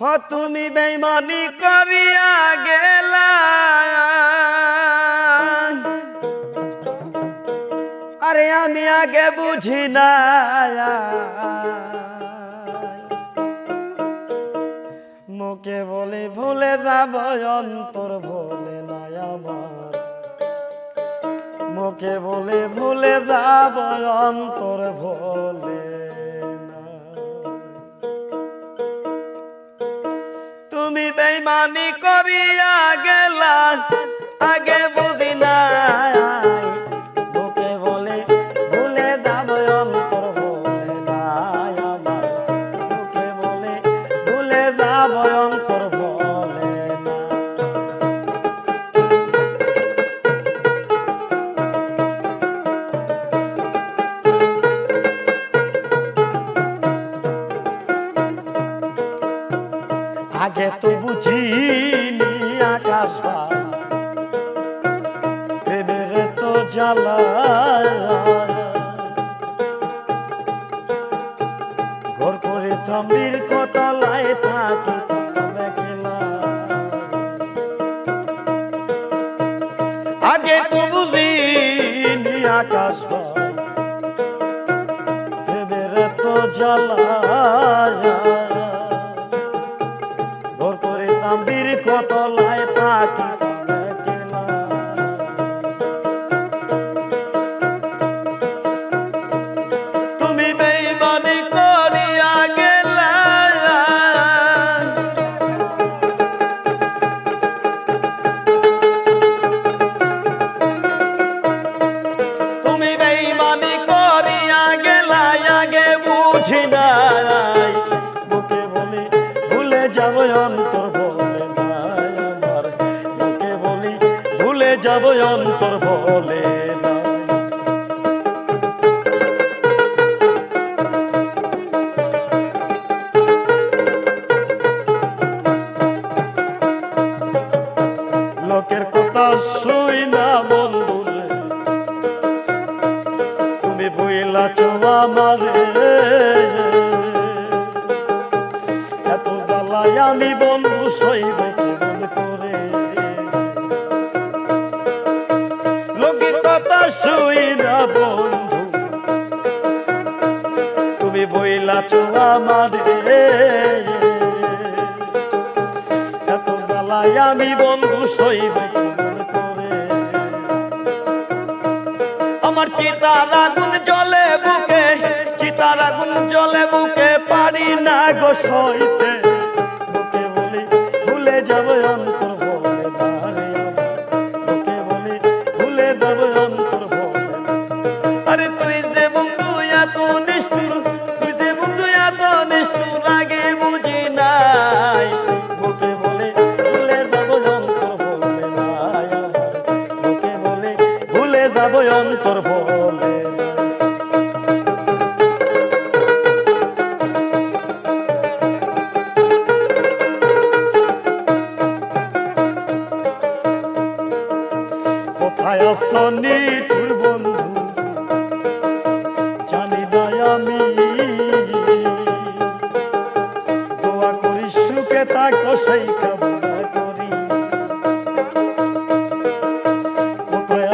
হ, তুমি বেমানি করিয়া গেলা। আরে আমি আগে বুঝি না। মুখে বলে ভুলে যাব, অন্তর ভোলে না আমার। মুখে বলে ভুলে যাব, অন্তর ভোলে তুমি বেমানি করিয়া গেলা। আগে আগে তো বুঝিনি আকাশ প্রেমের তো জ্বালা। ঘর করে থমির কতলায় থাকি আগে তো বুঝিনি আকাশ প্রেমের তো জ্বালা। কতলায় থাকি তবে গেলা। তুমি বেইমানি করিয়া গেলা। তুমি বেইমানি করিয়া আগে বুঝি ভুলে যাব অন্তর। যাব অন্তর বলে লোকের কথা শুই না বন্ধুরে তুমি বইলাছ আমারে এত জ্বালাই আমি বন্ধু সইব কথা না, বন্ধু। তুমি বইলাছ আমারে এত আমি বন্ধু সইব আমার চিতার আগুন জলে বুকে, চিতার আগুন জলে বুকে, পারি না গো সইতে। অন্তর বলে। কোথায় আসনি বন্ধু? জানি আমি। দোয়া সুখে থাকো সেই কামনা।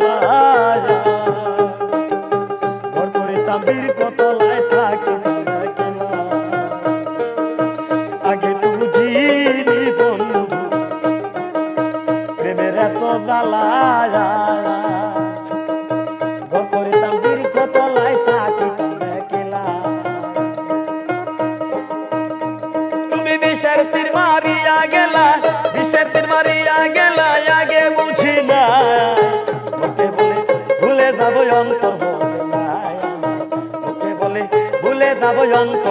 জ্বালায় ঘর করে তাম্বির কতলায় থাকে। আগে তো বুঝিনি বন্ধু, প্রেমের এত জ্বালায়। ঘর করে তাম্বির কতলায় থাকে তুমি বিষের তীর মারিয়া গেলা, বিষের তীর মারিয়া গেলা, আগে মুখে